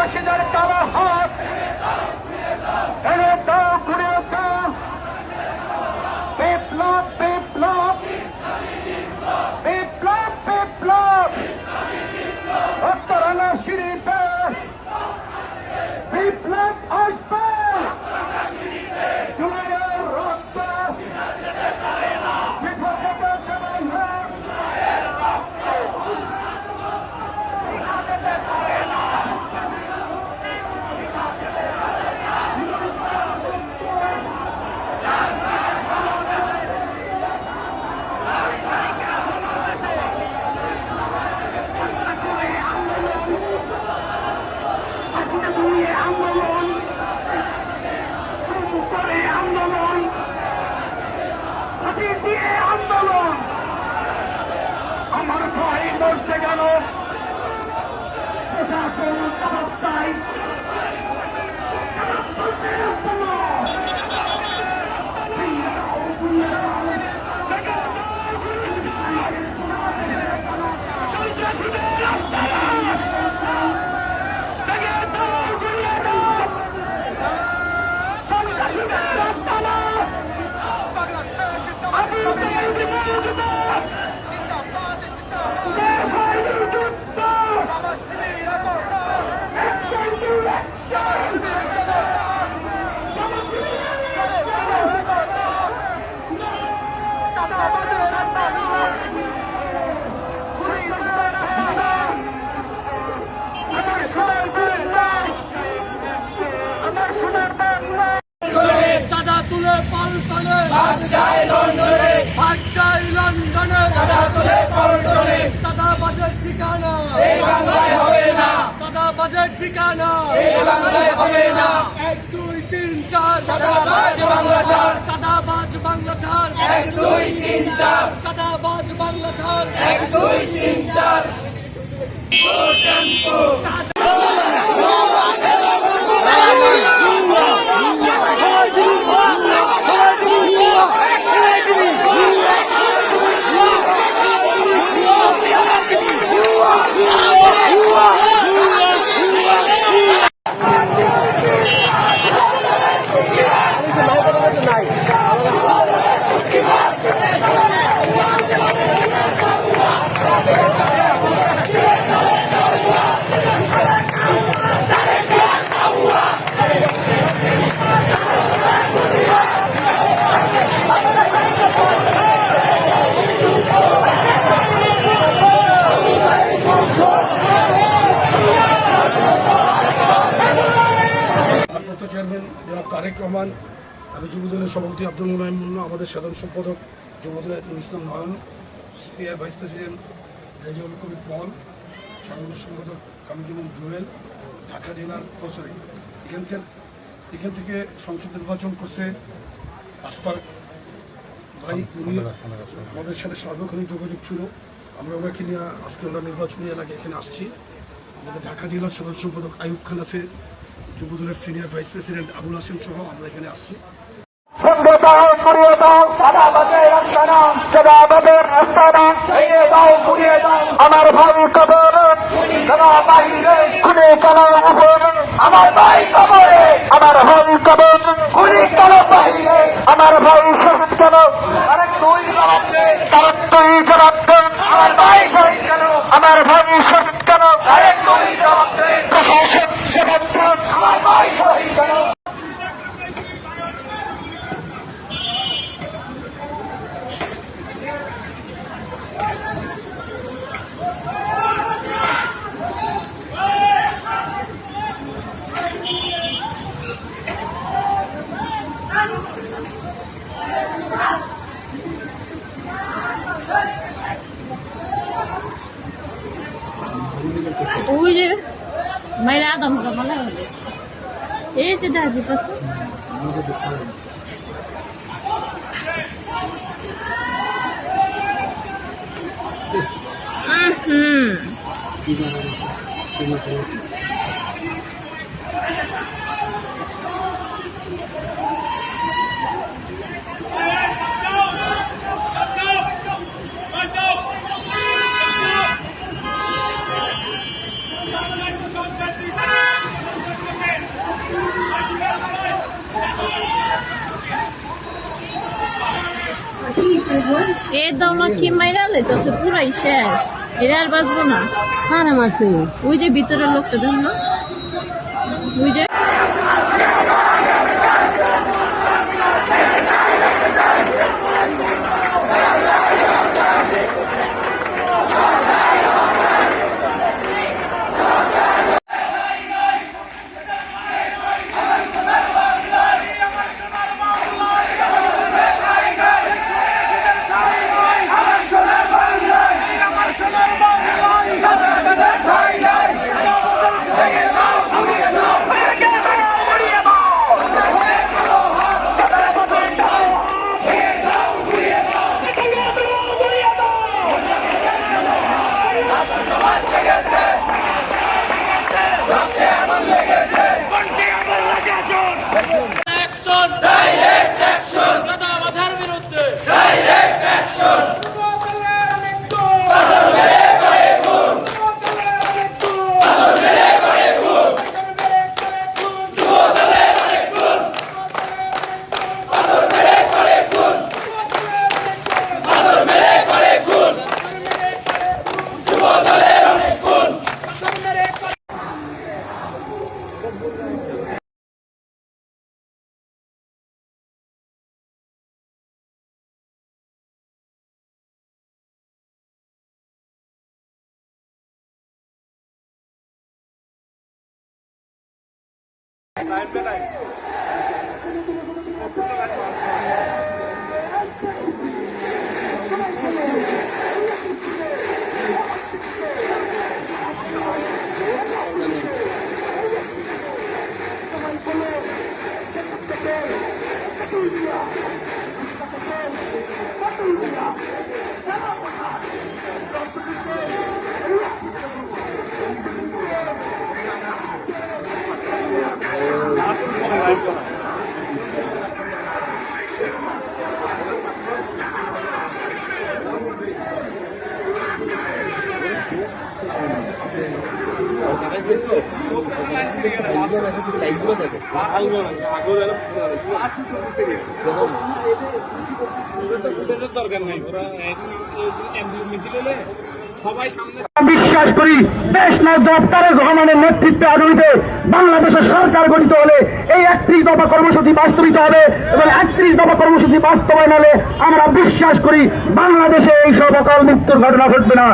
সন্ত্রাসীদের কালো হাত। এনে দাও ঘুরে দাও। বিপ্লব বিপ্লব। বিপ্লব বিপ্লব। উত্তরানা শিরিপে চাঁদা ঠিকানা। হবে না। এক দুই তিন চার। চাঁদাবাজ বাংলা ছাড়। চাঁদাবাজ বাংলা ছাড়। এক দুই তিন চার। চাঁদাবাজ বাংলা ছাড়। এক দুই তিন চার। তারেক রহমান, আমি যুবদলের সভাপতি আব্দুল মুনাইম মুন্না, আমাদের সাধারণ সম্পাদক যুবদলের Islam Nayan senior vice president Rezaul Kabir Pal, সাধারণ সম্পাদক কামিজুল জুয়েল, ঢাকা জেলার প্রচারে এখানকার, এখান থেকে সংসদ নির্বাচন করছে আশফাক ভাই, উনি আমাদের সাথে সার্বক্ষণিক যোগাযোগ ছিল। আমরা ওনাকে নিয়ে আজকে আমরা নির্বাচনী এলাকায় এখানে আসছি। আমাদের ঢাকা জেলার সাধারণ সম্পাদক আয়ুব খান আছে। যুবদলের senior vice president Abul Hashim সহ আমরা এখানে আসছি। আমার ভাই কবর আমার ভাই কবরে, আমার ভাই কবর আমার ভাই শহীদ কেন? দুই জবাব আমার ভাই শহীদ কেন? আমার ভাই শহীদ কেন আরেক দুই জবাব দে প্রশাসন জবাব দে আমার ভাই শহীদ কেন ওই যে মায়ের আদম বলা হবে এই যে দেখা যেতেছে দাও না কি মাইরা লাইতেছে? পুরাই শেষ। এরা আর বাঁচবো না। হ্যাঁ মারছে? ওই যে ভিতরের লোকটা দেন না ওই যে লাইন বেলায় বিশ্বাস করি, দেশ না জব তারেক নেতৃত্বে আদরিতে বাংলাদেশের সরকার গঠিত হলে এই একত্রিশ দফা কর্মসূচি বাস্তবিত হবে এবং একত্রিশ দফা কর্মসূচি বাস্তবায়ন হলে আমরা বিশ্বাস করি, বাংলাদেশে এই সব অকাল মৃত্যুর ঘটনা ঘটবে না।